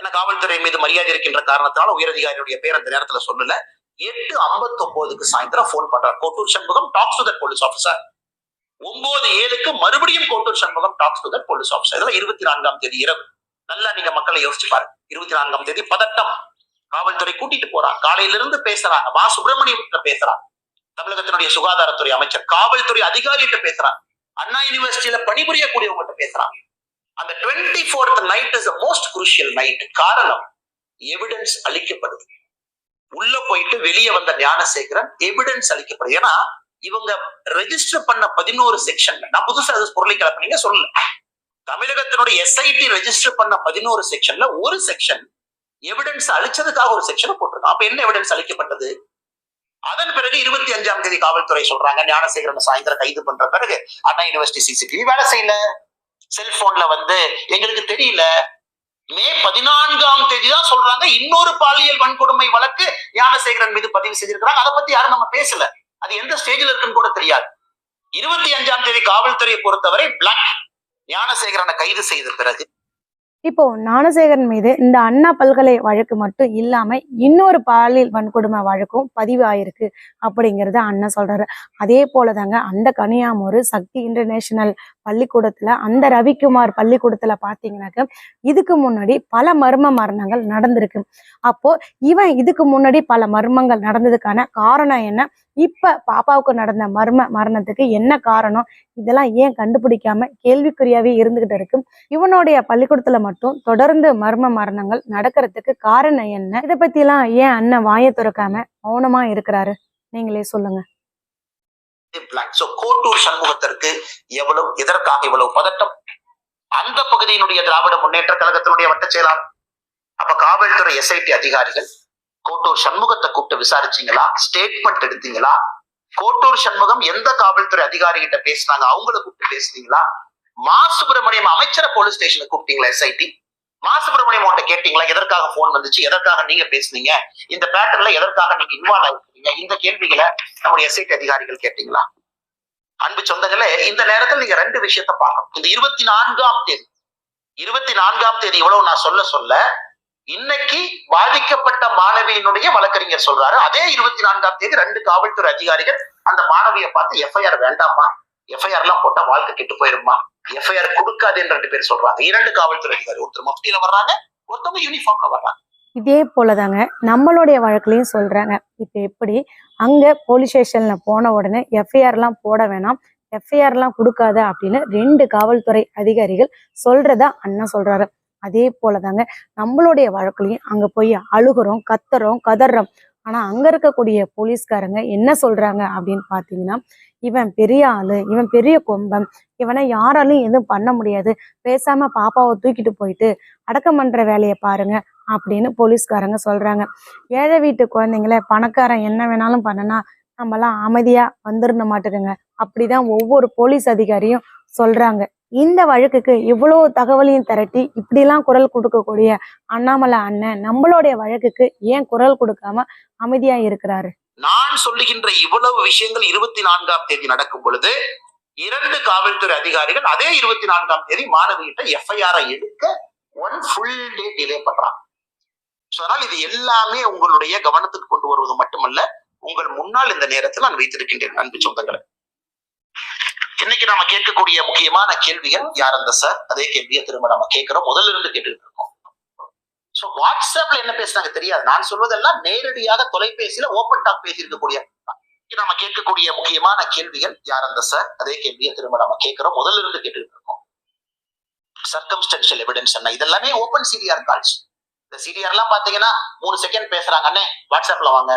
ஏன்னா காவல்துறை மீது மரியாதை இருக்கின்ற காரணத்தினால உயரதிகாரியுடைய பேர் அந்த நேரத்துல சொல்லல. எட்டு ஐம்பத்தி ஒன்பதுக்கு சாயந்தரம் போன் பண்றார். Kottur Shanmugam talks to that police officer ஒன்பது ஏழுக்கு மறுபடியும் Kottur Shanmugam talks to police officer இதெல்லாம் இருபத்தி நான்காம் தேதி இரவு. நல்லா நீங்க மக்களை யோசிச்சு பாருங்க. இருபத்தி நான்காம் தேதி பதட்டம். காவல்துறை கூட்டிட்டு போறான் காலையில இருந்து பேசுறாங்க. மா சுப்பிரமணியம் பேசுறான் தமிழகத்தினுடைய சுகாதாரத்துறை அமைச்சர் காவல்துறை அதிகாரிகிட்ட பேசுறான் அண்ணா யூனிவர்சிட்டியில பணிபுரியக்கூடியவங்ககிட்ட பேசுறான் அந்த twenty fourth night is most crucial night காரணம் எவிடன்ஸ் அளிக்கப்படுது. உள்ள போயிட்டு வெளியே வந்த ஞானசேகரன் எவிடன்ஸ் அளிக்கப்படுது. ஏன்னா இவங்க ரெஜிஸ்டர் பண்ண பதினோரு செக்ஷன்ல நான் புதுசா அது பொருளை கலப்பினீங்க சொல்லல. தமிழகத்தினுடைய எஸ்ஐடி ரெஜிஸ்டர் பண்ண பதினோரு செக்ஷன்ல ஒரு செக்ஷன் எவிடன்ஸ் அளிச்சதுக்காக ஒரு செக்ஷன் போட்டிருக்கான். அப்ப என்ன எவிடன்ஸ் அளிக்கப்பட்டது? அதன் பிறகு இருபத்தி அஞ்சாம் தேதி காவல்துறை சொல்றாங்க ஞானசேகரன் சாயந்தரம் கைது பண்ற பிறகு அண்ணா யூனிவர்சிட்டி சிசிடிவி வேலை செய்யல. செல்போன்ல வந்து எங்களுக்கு தெரியல. மே பதினான்காம் தேதி தான் சொல்றாங்க இன்னொரு பாலியல் வன்கொடுமை வழக்கு ஞானசேகரன் மீது பதிவு செஞ்சிருக்கிறாங்க அதை பத்தி யாரும் நம்ம பேசல. அது எந்த ஸ்டேஜில் இருக்குன்னு கூட தெரியாது. இருபத்தி அஞ்சாம் தேதி காவல்துறையை பொறுத்தவரை பிளாக் ஞானசேகரனை கைது செய்த பிறகு இப்போ ஞானசேகரன் மீது இந்த அண்ணா பல்கலை வழக்கு மட்டும் இல்லாம இன்னொரு பாலியல் வன்கொடுமை வழக்கும் பதிவு ஆயிருக்கு அப்படிங்கறத அண்ணன் சொல்றாரு. அதே போலதாங்க அந்த கனியாமூர் சக்தி இன்டர்நேஷனல் பள்ளிக்கூடத்துல அந்த ரவிக்குமார் பள்ளிக்கூடத்துல பாத்தீங்கன்னாக்க இதுக்கு முன்னாடி பல மர்ம மரணங்கள் நடந்திருக்கு. அப்போ இவன் இதுக்கு முன்னாடி பல மர்மங்கள் நடந்ததுக்கான காரணம் என்ன? இப்ப பாப்பாவுக்கு நடந்த மர்ம மரணத்துக்கு என்ன காரணம்? இதெல்லாம் ஏன் கண்டுபிடிக்காம கேள்விக்குறியாவே இருந்துகிட்டு இருக்கு. இவனுடைய பள்ளிக்கூடத்துல மட்டும் தொடர்ந்து மர்ம மரணங்கள் நடக்கிறதுக்கு காரணம் என்ன? இதை பத்தி எல்லாம் ஏன் அண்ணன் வாயை திறக்காம மௌனமா இருக்கிறாரு? நீங்களே சொல்லுங்க. கூட்டூர் சோ கோட்டூர் சண்முகத்திற்கு எவ்வளவு எதற்காக இவ்வளவு பதட்டம்? அந்த பகுதியினுடைய திராவிட முன்னேற்ற கழகத்தினுடைய வட்ட செயலாளர் அப்ப காவல்துறை எஸ்ஐடி அதிகாரிகள் கோட்டூர் சண்முகத்தை கூப்பிட்டு விசாரிச்சீங்களா? ஸ்டேட்மெண்ட் எடுத்தீங்களா? கோட்டூர் சண்முகம் எந்த காவல்துறை அதிகாரி கிட்ட பேசினாங்க? அவங்கள கூப்பிட்டு பேசுனீங்களா? மா சுப்பிரமணியம் அமைச்சரை போலீஸ் ஸ்டேஷனுக்கு கூப்பிட்டீங்களா எஸ்ஐடி மா சுப்பிரமணியம் உன்ட்ட கேட்டீங்களா? எதற்காக போன் வந்துச்சு? எதற்காக நீங்க பேசுனீங்க? இந்த பேட்டர்ல எதற்காக நீங்க இன்வால்வ் ஆகிருக்கீங்க இந்த கேள்விகளை நம்முடைய எஸ்ஐடி அதிகாரிகள் கேட்டீங்களா? அன்பு சொந்தங்களே இந்த நேரத்தில் நீங்க ரெண்டு விஷயத்த பார்க்கணும். இந்த இருபத்தி நான்காம் தேதி இருபத்தி நான்காம் தேதி இவ்வளவு நான் சொல்ல சொல்ல இன்னைக்கு பாதிக்கப்பட்ட மாணவியினுடைய வழக்கறிஞர் சொல்றாரு. அதே இருபத்தி நான்காம் தேதி ரெண்டு காவல்துறை அதிகாரிகள் அந்த மாணவியை பார்த்து எஃப்ஐஆர் வேண்டாமா எஃப்ஐஆர் எல்லாம் போட்டா வாழ்க்கை கெட்டு போயிருமா எஃப்ஐஆர் கொடுக்காதுன்னு ரெண்டு பேர் சொல்றாங்க. இரண்டு காவல்துறை அதிகாரி. ஒருத்தர் மஃப்டியில வர்றாங்க ஒருத்தவங்க யூனிஃபார்ம்ல வர்றாங்க. இதே போலதாங்க நம்மளுடைய வழக்குலையும் சொல்றாங்க. இப்ப எப்படி அங்க போலீஸ் ஸ்டேஷன்ல போன உடனே எஃப்ஐஆர் எல்லாம் போட வேணாம். எஃப்ஐஆர் எல்லாம் கொடுக்காத அப்படின்னு ரெண்டு காவல்துறை அதிகாரிகள் சொல்றதா அண்ணா சொல்றாரு. அதே போலதாங்க நம்மளுடைய வழக்குலையும் அங்க போய் அழுகுறோம் கத்துறோம் கதறோம். ஆனா அங்க இருக்கக்கூடிய போலீஸ்காரங்க என்ன சொல்றாங்க அப்படின்னு பாத்தீங்கன்னா இவன் பெரிய ஆளு இவன் பெரிய கொம்பம் இவனை யாராலையும் எதுவும் பண்ண முடியாது. பேசாம பாப்பாவை தூக்கிட்டு போயிட்டு அடக்கம் பண்ற வேலையை பாருங்க அப்படின்னு போலீஸ்காரங்க சொல்றாங்க. ஏழை வீட்டு குழந்தைங்கள பணக்காரன் என்ன வேணாலும் பண்ணனா நம்மலாம் அமைதியா வந்துருந்த மாட்டுக்குங்க. அப்படிதான் ஒவ்வொரு போலீஸ் அதிகாரியும் சொல்றாங்க. இந்த வழக்குக்கு இவ்வளோ தகவலையும் திரட்டி இப்படிலாம் குரல் கொடுக்கக்கூடிய அண்ணாமலை அண்ணன் நம்மளுடைய வழக்குக்கு ஏன் குரல் கொடுக்காம அமைதியா இருக்கிறாரு? நான் சொல்லுகின்ற இவ்வளவு விஷயங்கள் இருபத்தி நான்காம் தேதி நடக்கும் பொழுது இரண்டு காவல்துறை அதிகாரிகள் அதே இருபத்தி நான்காம் தேதி மாணவியிட்ட எஃப்ஐஆர் எடுக்க ஒன் ஃபுல் டே டிலே பண்றாங்க. அதனால் இது எல்லாமே உங்களுடைய கவனத்துக்கு கொண்டு வருவது மட்டுமல்ல உங்கள் முன்னால் இந்த நேரத்தில் நான் வைத்திருக்கின்றேன் அன்பு சொந்தங்களை. இன்னைக்கு நாம கேட்கக்கூடிய முக்கியமான கேள்விகள் யார் அந்த சார் அதே கேள்வியை திரும்ப நம்ம கேட்கிறோம். முதல்ல இருந்து கேட்டுக்கிட்டு இருக்கோம். சோ வாட்ஸ்அப்ல என்ன பேசுறாங்க தெரியாது. நான் சொல்வதெல்லாம் நேரடியாக தொலைபேசியில ஓபன் டாக் பேசி இருக்கக்கூடிய இன்னைக்கு நாம கேட்கக்கூடிய முக்கியமான கேள்விகள் யார் அந்த சார் அதே கேள்வியை திரும்ப நம்ம கேட்கிறோம். முதல்ல இருந்து கேட்டுக்கிட்டு இருக்கோம். சர்க்கம்ஸ்டன்ஷியல் எவிடன்ஸ் என்ன? இதெல்லாமே ஓபன் சிடிஆர் கால்ஸ் இந்த சிடிஆர் எல்லாம் பாத்தீங்கன்னா மூணு செகண்ட் பேசுறாங்க. அண்ணே வாட்ஸ்அப்ல வாங்க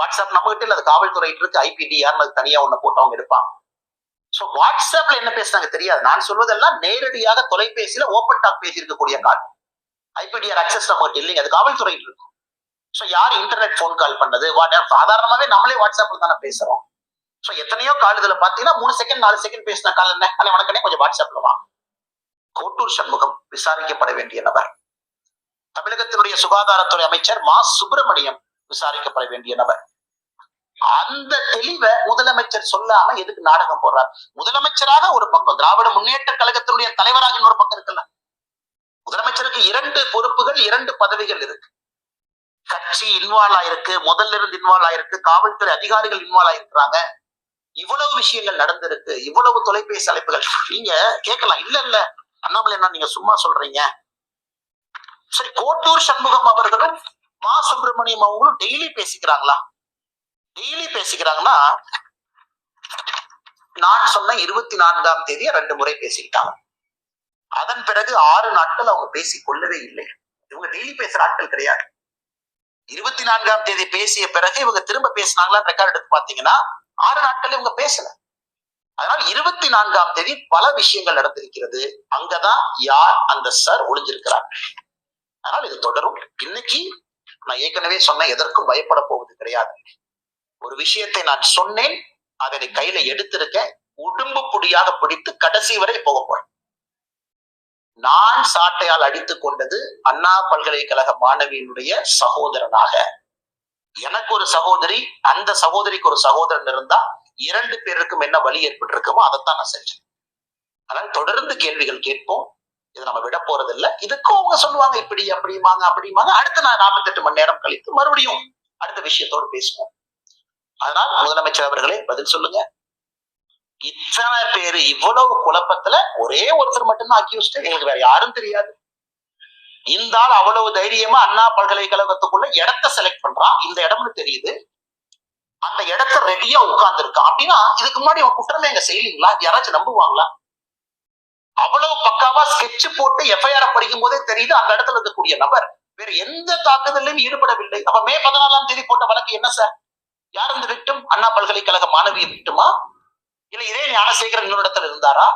வாட்ஸ்அப் நம்ம கிட்ட இல்ல அது காவல்துறை இருக்கு. ஐபிடி யாருன்னு தனியா ஒண்ணு போட்டு அவங்க எடுப்பாங்க. சோ வாட்ஸ்அப்ல என்ன பேசுனாங்க தெரியாது. நான் சொல்வதெல்லாம் நேரடியாக தொலைபேசியில ஓப்பன் டாக் பேசி இருக்கக்கூடிய கால். ஐபிடிஆர் அக்சஸ் நமக்கு இல்லைங்க அது காவல்துறை இருக்கும். சோ யார் இன்டர்நெட் ஃபோன் கால் பண்ணது? வாட்- சாதாரணமாவே நம்மளே வாட்ஸ்அப்ல தானே பேசுறோம். சோ எத்தனையோ கால் இதுல பாத்தீங்கன்னா மூணு செகண்ட் நாலு செகண்ட் பேசின கால் என்ன? அல்ல வணக்கனே கொஞ்சம் வாட்ஸ்அப்ல வா. கோட்டூர் சண்முகம் விசாரிக்கப்பட வேண்டிய நபர். தமிழகத்தினுடைய சுகாதாரத்துறை அமைச்சர் மா. சுப்பிரமணியம் விசாரிக்கப்பட வேண்டிய நபர். அந்த தெளிவை முதலமைச்சர் சொல்லாம எதுக்கு நாடகம் போடுறார்? முதலமைச்சராக ஒரு பக்கம் திராவிட முன்னேற்ற கழகத்தினுடைய தலைவராக இன்னொரு பக்கம் இருக்குல்ல? முதலமைச்சருக்கு இரண்டு பொறுப்புகள் இரண்டு பதவிகள் இருக்கு. கட்சி இன்வால்வ் ஆயிருக்கு முதல்ல இருந்து இன்வால்வ் ஆயிருக்கு காவல்துறை அதிகாரிகள் இன்வால்வ் ஆயிருக்கிறாங்க. இவ்வளவு விஷயங்கள் நடந்திருக்கு இவ்வளவு தொலைபேசி அழைப்புகள். நீங்க கேட்கலாம். இல்ல இல்ல. அண்ணாமலை என்ன நீங்க சும்மா சொல்றீங்க. சரி கோட்டூர் சண்முகம் அவர்களும் மா சுப்பிரமணியம் அவங்களும் டெய்லி பேசிக்கிறாங்களா? டெய்லி பேசிக்கிறாங்கன்னா நான் சொன்ன இருபத்தி நான்காம் தேதி ரெண்டு முறை பேசிக்கிட்டாங்க. அதன் பிறகு ஆறு நாட்கள் அவங்க பேசி கொள்ளவே இல்லை. இவங்க டெய்லி பேசுற ஆட்கள் கிடையாது. இருபத்தி நான்காம் தேதி பேசிய பிறகு இவங்க திரும்ப பேசினாங்களா ரெக்கார்ட் எடுத்து பாத்தீங்கன்னா ஆறு நாட்கள் இவங்க பேசல. அதனால இருபத்தி நான்காம் தேதி பல விஷயங்கள் நடந்திருக்கிறது. அங்கதான் யார் அந்த சார் ஒளிஞ்சிருக்கிறார். அதனால் இது தொடரும். இன்னைக்கு நான் ஏற்கனவே சொன்ன எதற்கும் பயப்பட போவது கிடையாது. ஒரு விஷயத்தை நான் சொன்னேன் அதனை கையில எடுத்திருக்க உடும்பு புடியாக பிடித்து கடைசி வரை போக போறேன். நான் சாட்டையால் அடித்துக் கொண்டது அண்ணா பல்கலைக்கழக மாணவியினுடைய சகோதரனாக. எனக்கு ஒரு சகோதரி அந்த சகோதரிக்கு ஒரு சகோதரன் இருந்தா இரண்டு பேருக்கும் என்ன வழி ஏற்பட்டிருக்குமோ அதைத்தான் நான் செஞ்சேன். அதனால தொடர்ந்து கேள்விகள் கேட்போம். இதை நம்ம விட போறதில்ல. இதுக்கும் அவங்க சொல்லுவாங்க இப்படி அப்படிமாங்க அப்படிமாங்க அடுத்து நான் நாற்பத்தெட்டு மணி நேரம் கழித்து மறுபடியும் அடுத்த விஷயத்தோடு பேசுவோம். அதனால் முதலமைச்சர் அவர்களே பதில் சொல்லுங்க. இத்தனை பேரு இவ்வளவு குழப்பத்துல ஒரே ஒருத்தர் மட்டும்தான் அக்யூஸ்ட் எங்களுக்கு வேற யாரும் தெரியாது. இந்த ஆள் அவ்வளவு தைரியமா அண்ணா பல்கலைக்கழகத்துக்குள்ள இடத்த செலக்ட் பண்றான் இந்த இடம்னு தெரியுது. அந்த இடத்த ரெடியா உட்கார்ந்து இருக்கான் அப்படின்னா இதுக்கு முன்னாடி அவன் குற்றமே எங்க செய்யலீங்களா யாராச்சும் நம்புவாங்களா? அவ்வளவு பக்காவா ஸ்கெட்ச் போட்டு எஃப்ஐஆர் படிக்கும் போதே தெரியுது அந்த இடத்துல இருக்கக்கூடிய நபர். வேற எந்த தாக்குதலையும் ஈடுபடவில்லை. அப்ப மே பதினாலாம் தேதி போட்ட வழக்கு என்ன சார் யார் இந்த விக்டும் அண்ணா பல்கலைக்கழக மாணவியை விட்டுமா இல்ல இதே ஞானசேகரன் இன்னொரு இடத்துல இருந்தாரா?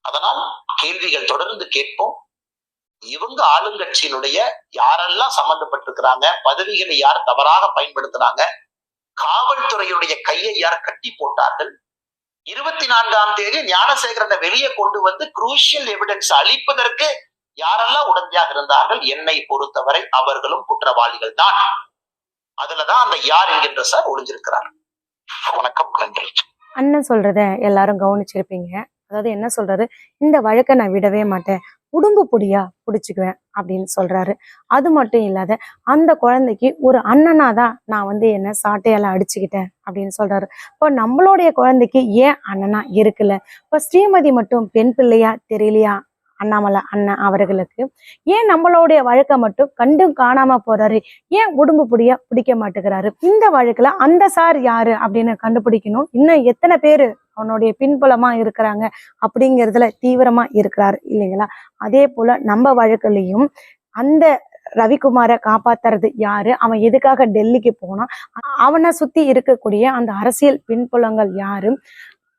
அதனால் கேள்விகள் தொடர்ந்து கேட்போம். இவங்க ஆளுங்கட்சியினுடைய யாரெல்லாம் சம்பந்தப்பட்டிருக்கிறாங்க? பதவிகளை யார் தவறாக பயன்படுத்துறாங்க? காவல்துறையுடைய கையை யார் கட்டி போட்டார்கள்? இருபத்தி நான்காம் தேதி ஞானசேகரனை வெளியே கொண்டு வந்து குரூஷியல் எவிடன்ஸ் அளிப்பதற்கு யாரெல்லாம் உடந்தையாக இருந்தார்கள்? என்னை பொறுத்தவரை அவர்களும் குற்றவாளிகள் தான். அதுலதான் அந்த யார் என்கின்ற சார் ஒளிஞ்சிருக்கிறார். வணக்கம் நன்றி. அண்ணன் சொல்றத எல்லாரும் கவனிச்சிருப்பீங்க. அதாவது என்ன சொல்றாரு? இந்த வழக்கை நான் விடவே மாட்டேன். உடும்பு பொடியா பிடிச்சிக்குவேன் அப்படின்னு சொல்றாரு. அது மட்டும் இல்லாத அந்த குழந்தைக்கு ஒரு அண்ணனா தான் நான் வந்து என்ன சாட்டையால அடிச்சுக்கிட்டேன் அப்படின்னு சொல்றாரு. இப்போ நம்மளுடைய குழந்தைக்கு ஏன் அண்ணனா இருக்குல்ல? இப்போ ஸ்ரீமதி மட்டும் பெண் பிள்ளையா தெரியலையா? அண்ணாமலை அண்ணன் அவர்களுக்கு. ஏன் நம்மளுடைய வழக்கை மட்டும் கண்டும் காணாம போறாரு? ஏன் உடம்பு புடிய பிடிக்க மாட்டேங்கிறாரு? இந்த வழக்குல அந்த சார் யாரு அப்படின்னு கண்டுபிடிக்கணும். இன்னும் எத்தனை பேரு அவனுடைய பின்புலமா இருக்கிறாங்க அப்படிங்கிறதுல தீவிரமா இருக்கிறாரு இல்லைங்களா? அதே போல நம்ம வழக்குலையும் அந்த ரவிக்குமாரை காப்பாத்துறது யாரு? அவன் எதுக்காக டெல்லிக்கு போனான்? அவனை சுத்தி இருக்கக்கூடிய அந்த அரசியல் பின்புலங்கள் யாரு?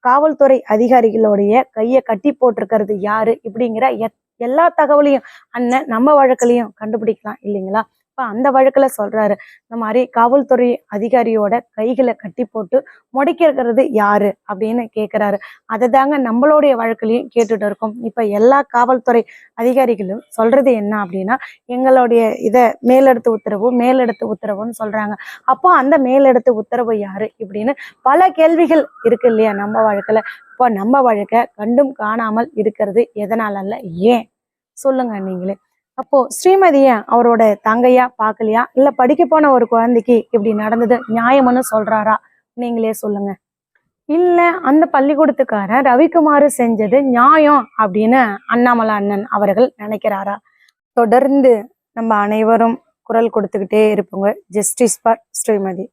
காவல்துறை அதிகாரிகளுடைய கையை கட்டி போட்டிருக்கிறது யாரு? இப்படிங்கிற எத்- எல்லா தகவலையும் அண்ணன் நம்ம வழக்கிலையும் கண்டுபிடிக்கலாம் இல்லைங்களா? இப்போ அந்த வழக்கில் சொல்கிறாரு இந்த மாதிரி காவல்துறை அதிகாரியோட கைகளை கட்டி போட்டு முடக்கிருக்கிறது யாரு அப்படின்னு கேட்குறாரு அதை தாங்க நம்மளுடைய வழக்குலையும் கேட்டுட்டு இருக்கோம். இப்போ எல்லா காவல்துறை அதிகாரிகளும் சொல்கிறது என்ன அப்படின்னா எங்களுடைய இதை மேலெடுத்து உத்தரவு மேலெடுத்து உத்தரவுன்னு சொல்கிறாங்க அப்போ அந்த மேலெடுத்து உத்தரவு யாரு இப்படின்னு பல கேள்விகள் இருக்கு இல்லையா நம்ம வழக்கில். இப்போ நம்ம வழக்கை கண்டும் காணாமல் இருக்கிறது எதனால அல்ல ஏன்? சொல்லுங்க நீங்களே. அப்போ ஸ்ரீமதிய அவரோட தங்கையா பார்க்கலையா இல்ல படிக்க போன ஒரு குழந்தைக்கு இப்படி நடந்தது நியாயம்னு சொல்றாரா? நீங்களே சொல்லுங்க. இல்ல அந்த பள்ளிக்கூடத்துக்காரன் ரவிக்குமார் செஞ்சது நியாயம் அப்படின்னு அண்ணாமலை அண்ணன் அவர்கள் நினைக்கிறாரா? தொடர்ந்து நம்ம அனைவரும் குரல் கொடுத்துக்கிட்டே இருப்போங்க. Justice for Srimathi.